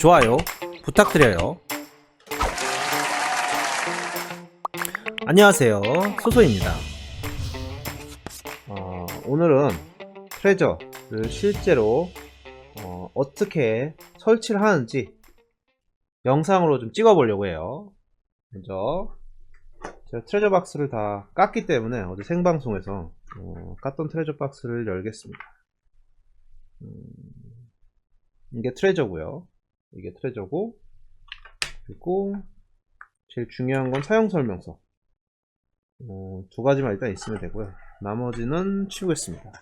좋아요 부탁드려요. 안녕하세요. 소소입니다. 어, 오늘은 트레저를 실제로 어, 떻게 설치를 하는지 영상으로 좀 찍어보려고 해요. 먼저 제가 트레저 박스를 다 깠기 때문에 어제 생방송에서 어, 깠던 트레저 박스를 열겠습니다. 음, 이게 트레저고요. 이게 트레저고 그리고 제일 중요한 건 사용 설명서 어, 두 가지만 일단 있으면 되고요. 나머지는 치우겠습니다.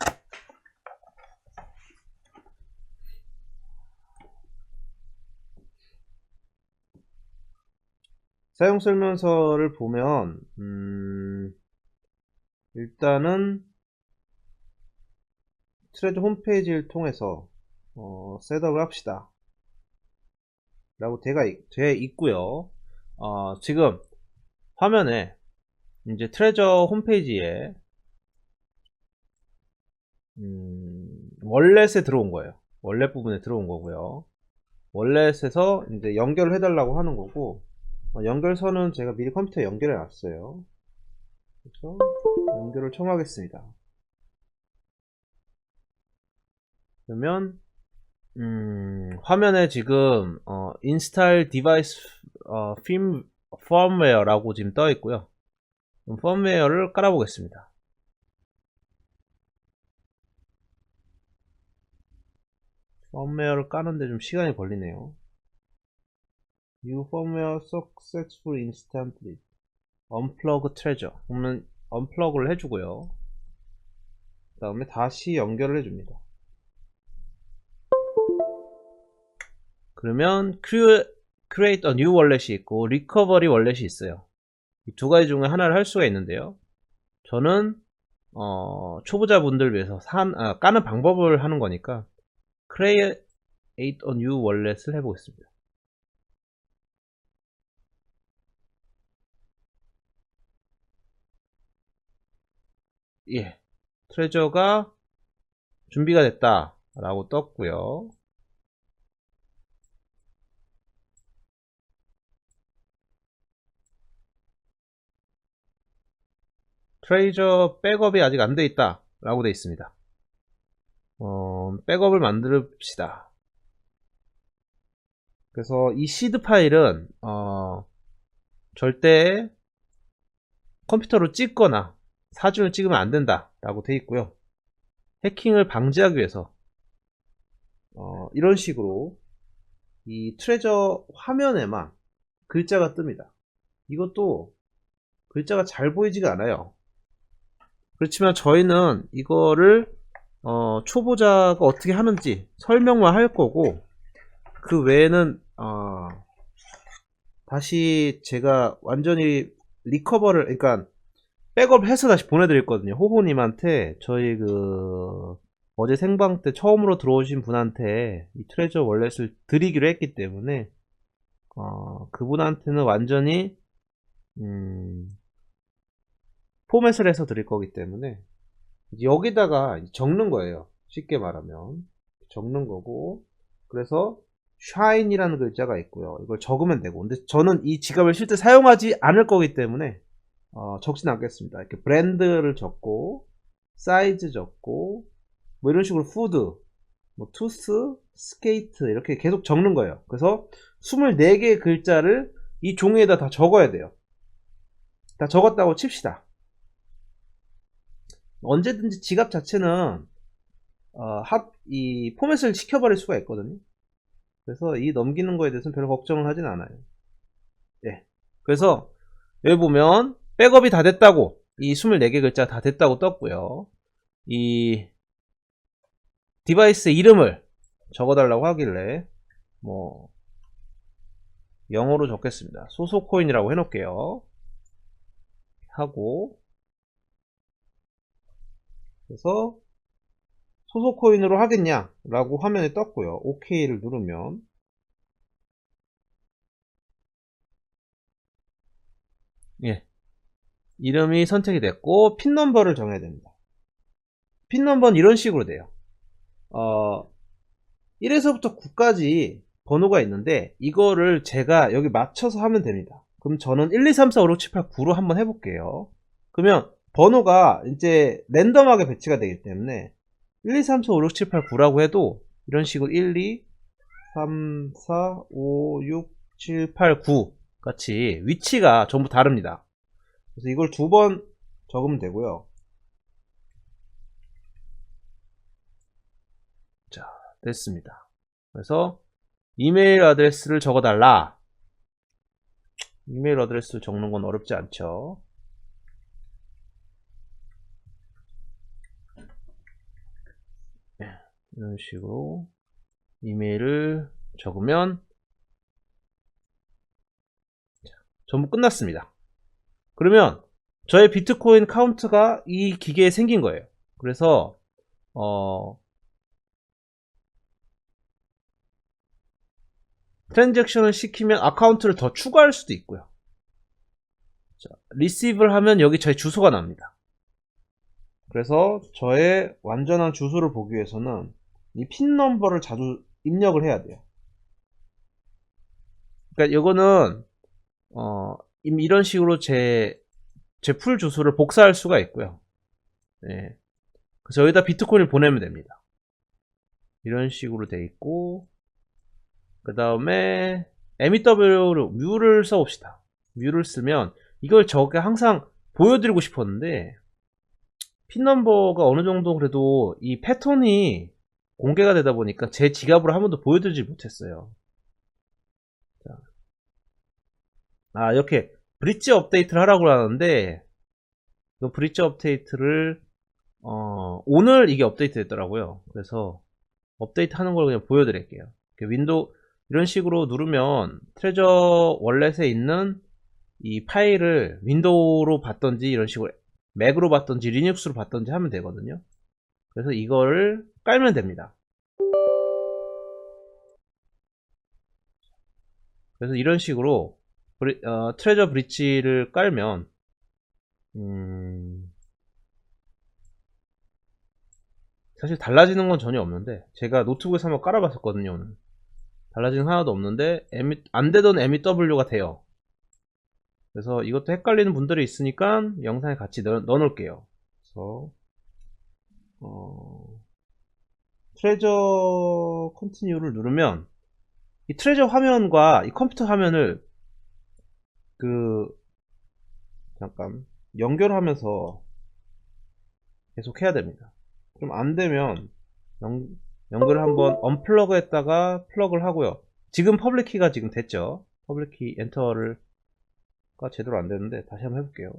사용 설명서를 보면 음, 일단은 트레저 홈페이지를 통해서 어, 셋업을 합시다. 라고 되가 돼 있고요. 어, 지금 화면에 이제 트레저 홈페이지에 음, 월렛에 들어온 거예요. 월렛 부분에 들어온 거고요. 월렛에서 이제 연결을 해달라고 하는 거고 어, 연결선은 제가 미리 컴퓨터에 연결해 놨어요. 그래서 연결을 청하겠습니다. 그러면 음, 화면에 지금 어, install device 어, firm, firmware라고 지금 떠 있고요. firmware를 깔아보겠습니다. firmware를 까는데 좀 시간이 걸리네요. New firmware successful instantly. unplug treasure. 그러면 unplug를 해주고요. 그 다음에 다시 연결을 해줍니다. 그러면 create a new wallet이 있고 recovery wallet이 있어요. 이 두 가지 중에 하나를 할 수가 있는데요. 저는 어, 초보자분들 위해서 산, 아, 까는 방법을 하는 거니까 create a new wallet을 해보겠습니다. 예, 트레저가 준비가 됐다 라고 떴고요. 트레이저 백업이 아직 안 돼 있다 라고 돼 있습니다. 어, 백업을 만듭시다. 그래서 이 시드 파일은 어, 절대 컴퓨터로 찍거나 사진을 찍으면 안 된다 라고 돼 있고요. 해킹을 방지하기 위해서 어, 이런 식으로 이 트레저 화면에만 글자가 뜹니다. 이것도 글자가 잘 보이지가 않아요 그렇지만 저희는 이거를 어, 초보자가 어떻게 하는지 설명만 할 거고 그 외에는 어, 다시 제가 완전히 리커버를 그러니까 백업을 해서 다시 보내드렸거든요. 호호님한테 저희 그 어제 생방 때 처음으로 들어오신 분한테 이 트레저 월렛을 드리기로 했기 때문에 어, 그분한테는 완전히 음, 포맷을 해서 드릴 거기 때문에 여기다가 적는 거예요. 쉽게 말하면 적는 거고 그래서 shine이라는 글자가 있고요. 이걸 적으면 되고 근데 저는 이 지갑을 실제 사용하지 않을 거기 때문에 어, 적진 않겠습니다. 이렇게 브랜드를 적고 사이즈 적고 뭐 이런 식으로 푸드 뭐 투스 스케이트 이렇게 계속 적는 거예요. 그래서 24개의 글자를 이 종이에다 다 적어야 돼요. 다 적었다고 칩시다. 언제든지 지갑 자체는 어, 핫, 이 포맷을 시켜버릴 수가 있거든요. 그래서 이 넘기는 거에 대해서는 별로 걱정을 하진 않아요. 예. 그래서 여기 보면 백업이 다 됐다고 이 24개 글자 다 됐다고 떴고요. 이 디바이스 이름을 적어달라고 하길래 뭐 영어로 적겠습니다. 소소코인이라고 해놓을게요. 하고 그래서 소속 코인으로 하겠냐 라고 화면에 떴고요 OK를 누르면 예 이름이 선택이 됐고 핀 넘버를 정해야 됩니다 핀 넘버는 이런 식으로 돼요 어 1에서부터 9까지 번호가 있는데 이거를 제가 여기 맞춰서 하면 됩니다. 그럼 저는 1, 2, 3, 4, 5, 6, 7, 8, 9로 한번 해볼게요. 그러면 번호가 이제 랜덤하게 배치가 되기 때문에 1, 2, 3, 4, 5, 6, 7, 8, 9라고 해도 이런 식으로 1, 2, 3, 4, 5, 6, 7, 8, 9 같이 위치가 전부 다릅니다. 그래서 이걸 두 번 적으면 되고요. 자, 됐습니다. 그래서 이메일 아드레스를 적어달라. 이메일 아드레스를 적는 건 어렵지 않죠. 네, 이런 식으로 이메일을 적으면 자, 전부 끝났습니다. 그러면 저의 비트코인 카운트가 이 기계에 생긴 거예요. 그래서 어, 트랜잭션을 시키면 아카운트를 더 추가할 수도 있고요. 자, 리시브를 하면 여기 저의 주소가 납니다. 그래서 저의 완전한 주소를 보기 위해서는 이 핀 넘버를 자주 입력을 해야 돼요. 그러니까 이거는 어, 임- 이런 식으로 제, 제 풀 주소를 복사할 수가 있고요. 네. 그래서 여기다 비트코인을 보내면 됩니다. 이런 식으로 돼 있고, 그 다음에 MEW로 뮤를 써봅시다. 뮤를 쓰면 이걸 저게 항상 보여드리고 싶었는데 핀 넘버가 어느 정도 그래도 이 패턴이 공개가 되다 보니까 제 지갑으로 한 번도 보여드리지 못했어요. 자. 아 이렇게 브릿지 업데이트를 하라고 하는데 그 브릿지 업데이트를 어, 오늘 이게 업데이트 됐더라고요. 그래서 업데이트 하는 걸 그냥 보여드릴게요. 윈도우 이런 식으로 누르면 트레저 월렛에 있는 이 파일을 윈도우로 봤던지 이런 식으로 맥으로 봤던지 리눅스로 봤던지 하면 되거든요. 그래서 이거를 깔면 됩니다. 그래서 이런 식으로 브리- 어, 트레저 브릿지를 깔면 음, 사실 달라지는 건 전혀 없는데 제가 노트북에서 한번 깔아봤었거든요 달라지는 거 하나도 없는데 ME 안 되던 MEW가 돼요. 그래서 이것도 헷갈리는 분들이 있으니까 영상에 같이 넣어, 놓을게요. 그래서 어, 트레저 컨티뉴를 누르면 이 트레저 화면과 이 컴퓨터 화면을 그 잠깐 연결하면서 계속 해야 됩니다. 좀안 되면 연, 연결을 한번 언플러그 했다가 플러그를 하고요. 지금 퍼블릭 키가 지금 됐죠. 퍼블릭 키 엔터를 가 제대로 안 되는데 다시 한번 해볼게요.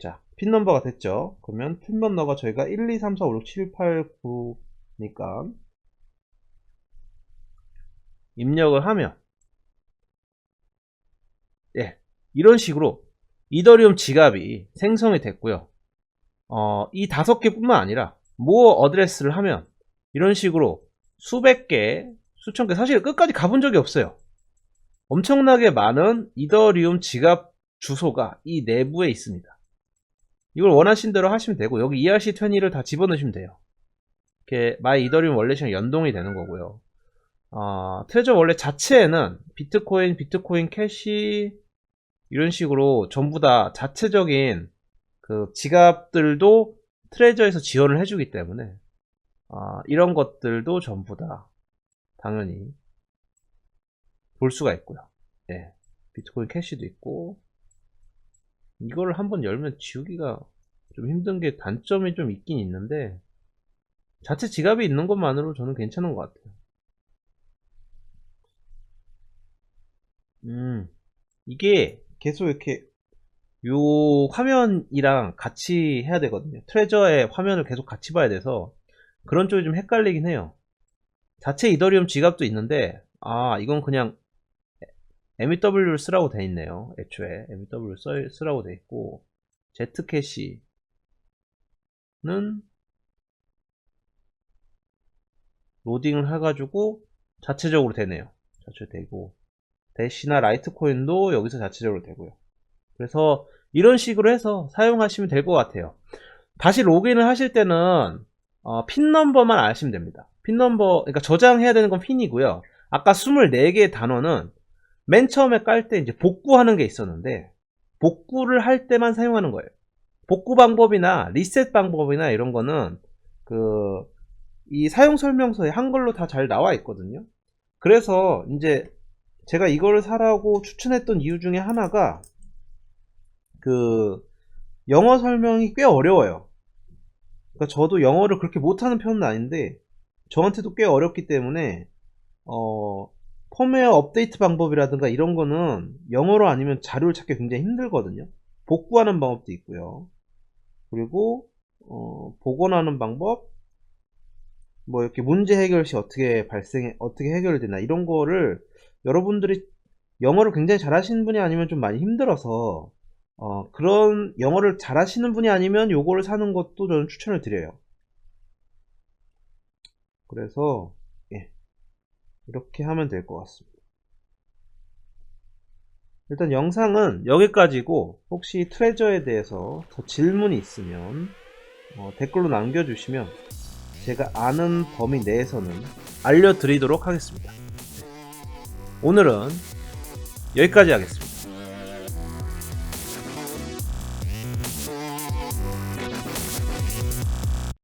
자, 핀 넘버가 됐죠. 그러면 핀 넘버가 저희가 1, 2, 3, 4, 5, 6, 7, 8, 9니까 입력을 하면 예, 이런 식으로 이더리움 지갑이 생성이 됐고요. 어, 이 다섯 개뿐만 아니라 모어 어드레스를 하면 이런 식으로 수백 개, 수천 개, 사실 끝까지 가본 적이 없어요. 엄청나게 많은 이더리움 지갑 주소가 이 내부에 있습니다. 이걸 원하신 대로 하시면 되고 여기 ERC20를 다 집어넣으시면 돼요. 이렇게 마이 이더리움 월렛이랑 연동이 되는 거고요. 어, 트레저 월렛 자체에는 비트코인, 비트코인 캐시 이런 식으로 전부 다 자체적인 그 지갑들도 트레저에서 지원을 해주기 때문에 아, 이런 것들도 전부 다 당연히 볼 수가 있고요. 예, 비트코인 캐시도 있고 이걸 한번 열면 지우기가 좀 힘든 게 단점이 좀 있긴 있는데 자체 지갑이 있는 것만으로 저는 괜찮은 것 같아요. 음, 이게 계속 이렇게 요 화면이랑 같이 해야 되거든요. 트레저의 화면을 계속 같이 봐야 돼서 그런 쪽이 좀 헷갈리긴 해요. 자체 이더리움 지갑도 있는데 아 이건 그냥 MEW를 쓰라고 돼 있네요. 애초에 MEW를 써, 쓰라고 돼 있고 Z캐시는 로딩을 해가지고 자체적으로 되네요. 자체 되고 대시나 라이트 코인도 여기서 자체적으로 되고요. 그래서 이런 식으로 해서 사용하시면 될 것 같아요. 다시 로그인을 하실 때는 어, 핀 넘버만 아시면 됩니다. 핀 넘버, 그러니까 저장해야 되는 건 핀이고요. 아까 24개의 단어는 맨 처음에 깔 때 이제 복구하는 게 있었는데, 복구를 할 때만 사용하는 거예요. 복구 방법이나 리셋 방법이나 이런 거는 그, 이 사용 설명서에 한글로 다 잘 나와 있거든요. 그래서 이제 제가 이거를 사라고 추천했던 이유 중에 하나가 그 영어 설명이 꽤 어려워요. 그러니까 저도 영어를 그렇게 못하는 편은 아닌데 저한테도 꽤 어렵기 때문에 어 펌웨어 업데이트 방법이라든가 이런 거는 영어로 아니면 자료를 찾기 굉장히 힘들거든요. 복구하는 방법도 있고요. 그리고 어, 복원하는 방법, 뭐 이렇게 문제 해결 시 어떻게 발생 어떻게 해결되나 이런 거를 여러분들이 영어를 굉장히 잘하시는 분이 아니면 좀 많이 힘들어서 어, 그런 영어를 잘하시는 분이 아니면 요거를 사는 것도 저는 추천을 드려요. 그래서 예, 이렇게 하면 될 것 같습니다. 일단 영상은 여기까지고 혹시 트레저에 대해서 더 질문이 있으면 어, 댓글로 남겨주시면 제가 아는 범위 내에서는 알려드리도록 하겠습니다. 오늘은 여기까지 하겠습니다.